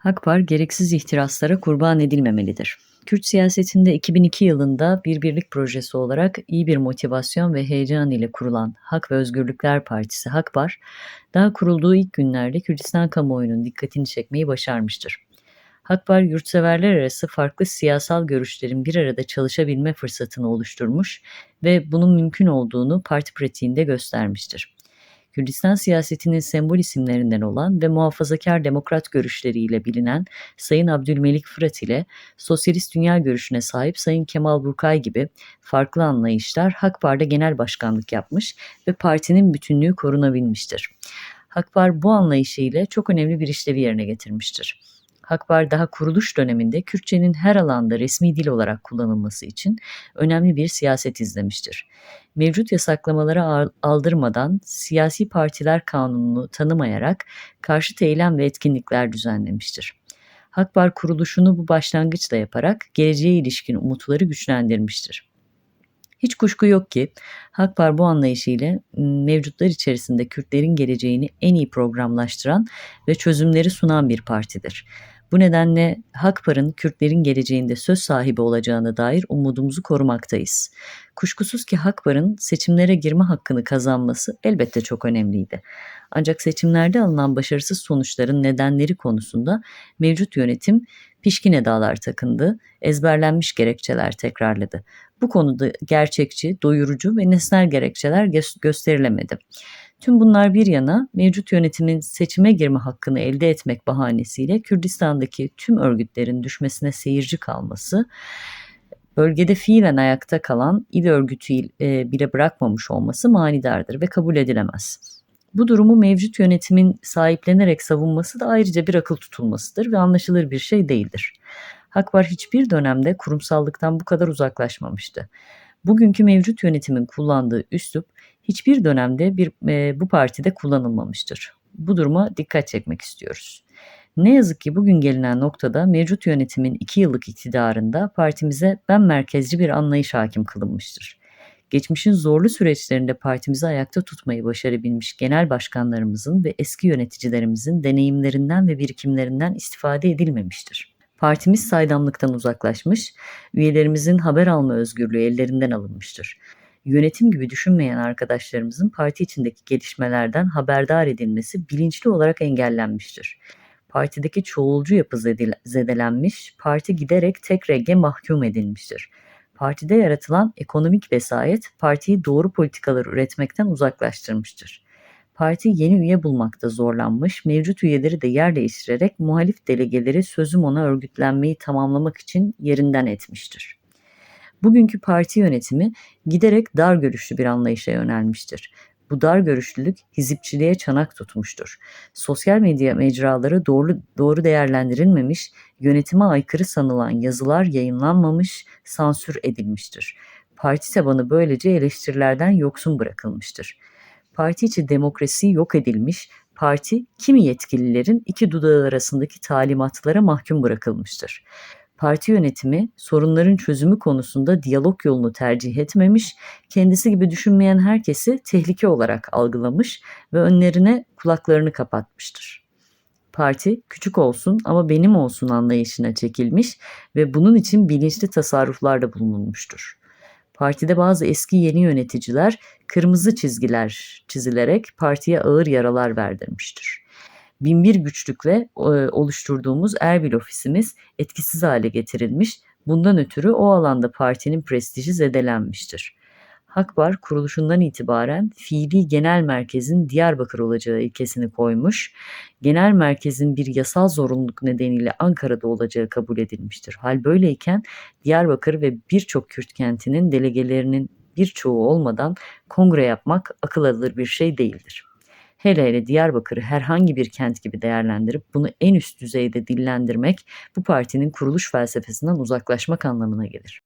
Hakbar gereksiz ihtiraslara kurban edilmemelidir. Kürt siyasetinde 2002 yılında bir birlik projesi olarak iyi bir motivasyon ve heyecan ile kurulan Hak ve Özgürlükler Partisi Hakbar, daha kurulduğu ilk günlerde Kürdistan kamuoyunun dikkatini çekmeyi başarmıştır. Hakbar, yurtseverler arası farklı siyasal görüşlerin bir arada çalışabilme fırsatını oluşturmuş ve bunun mümkün olduğunu parti pratiğinde göstermiştir. Kürdistan siyasetinin sembol isimlerinden olan ve muhafazakar demokrat görüşleriyle bilinen Sayın Abdülmelik Fırat ile sosyalist dünya görüşüne sahip Sayın Kemal Burkay gibi farklı anlayışlar Hakpar'da genel başkanlık yapmış ve partinin bütünlüğü korunabilmiştir. Hakpar bu anlayışıyla çok önemli bir işlevi yerine getirmiştir. Hakbar daha kuruluş döneminde Kürtçenin her alanda resmi dil olarak kullanılması için önemli bir siyaset izlemiştir. Mevcut yasaklamalara aldırmadan siyasi partiler kanununu tanımayarak karşıt eylem ve etkinlikler düzenlemiştir. Hakbar kuruluşunu bu başlangıçla yaparak geleceğe ilişkin umutları güçlendirmiştir. Hiç kuşku yok ki Hakpar bu anlayışıyla mevcutlar içerisinde Kürtlerin geleceğini en iyi programlaştıran ve çözümleri sunan bir partidir. Bu nedenle Hakpar'ın Kürtlerin geleceğinde söz sahibi olacağına dair umudumuzu korumaktayız. Kuşkusuz ki Hakpar'ın seçimlere girme hakkını kazanması elbette çok önemliydi. Ancak seçimlerde alınan başarısız sonuçların nedenleri konusunda mevcut yönetim pişkin edalar takındı, ezberlenmiş gerekçeler tekrarladı. Bu konuda gerçekçi, doyurucu ve nesnel gerekçeler gö- gösterilemedi. Tüm bunlar bir yana mevcut yönetimin seçime girme hakkını elde etmek bahanesiyle Kürdistan'daki tüm örgütlerin düşmesine seyirci kalması, bölgede fiilen ayakta kalan İD örgütü e, bile bırakmamış olması manidardır ve kabul edilemez. Bu durumu mevcut yönetimin sahiplenerek savunması da ayrıca bir akıl tutulmasıdır ve anlaşılır bir şey değildir. Hakbar hiçbir dönemde kurumsallıktan bu kadar uzaklaşmamıştı. Bugünkü mevcut yönetimin kullandığı üslup hiçbir dönemde bir e, bu partide kullanılmamıştır. Bu duruma dikkat çekmek istiyoruz. Ne yazık ki bugün gelinen noktada mevcut yönetimin iki yıllık iktidarında partimize ben merkezci bir anlayış hakim kılınmıştır. Geçmişin zorlu süreçlerinde partimizi ayakta tutmayı başarabilmiş genel başkanlarımızın ve eski yöneticilerimizin deneyimlerinden ve birikimlerinden istifade edilmemiştir. Partimiz saydamlıktan uzaklaşmış, üyelerimizin haber alma özgürlüğü ellerinden alınmıştır yönetim gibi düşünmeyen arkadaşlarımızın parti içindeki gelişmelerden haberdar edilmesi bilinçli olarak engellenmiştir. Partideki çoğulcu yapı zedelenmiş, parti giderek tek renge mahkum edilmiştir. Partide yaratılan ekonomik vesayet partiyi doğru politikalar üretmekten uzaklaştırmıştır. Parti yeni üye bulmakta zorlanmış, mevcut üyeleri de yer değiştirerek muhalif delegeleri sözüm ona örgütlenmeyi tamamlamak için yerinden etmiştir. Bugünkü parti yönetimi giderek dar görüşlü bir anlayışa yönelmiştir. Bu dar görüşlülük hizipçiliğe çanak tutmuştur. Sosyal medya mecraları doğru, doğru değerlendirilmemiş, yönetime aykırı sanılan yazılar yayınlanmamış, sansür edilmiştir. Parti tabanı böylece eleştirilerden yoksun bırakılmıştır. Parti içi demokrasi yok edilmiş, parti kimi yetkililerin iki dudağı arasındaki talimatlara mahkum bırakılmıştır parti yönetimi sorunların çözümü konusunda diyalog yolunu tercih etmemiş, kendisi gibi düşünmeyen herkesi tehlike olarak algılamış ve önlerine kulaklarını kapatmıştır. Parti küçük olsun ama benim olsun anlayışına çekilmiş ve bunun için bilinçli tasarruflarda bulunulmuştur. Partide bazı eski yeni yöneticiler kırmızı çizgiler çizilerek partiye ağır yaralar verdirmiştir binbir güçlükle e, oluşturduğumuz Erbil ofisimiz etkisiz hale getirilmiş. Bundan ötürü o alanda partinin prestiji zedelenmiştir. Hakbar kuruluşundan itibaren fiili genel merkezin Diyarbakır olacağı ilkesini koymuş, genel merkezin bir yasal zorunluluk nedeniyle Ankara'da olacağı kabul edilmiştir. Hal böyleyken Diyarbakır ve birçok Kürt kentinin delegelerinin birçoğu olmadan kongre yapmak akıl alır bir şey değildir. Hele hele Diyarbakır'ı herhangi bir kent gibi değerlendirip bunu en üst düzeyde dillendirmek bu partinin kuruluş felsefesinden uzaklaşmak anlamına gelir.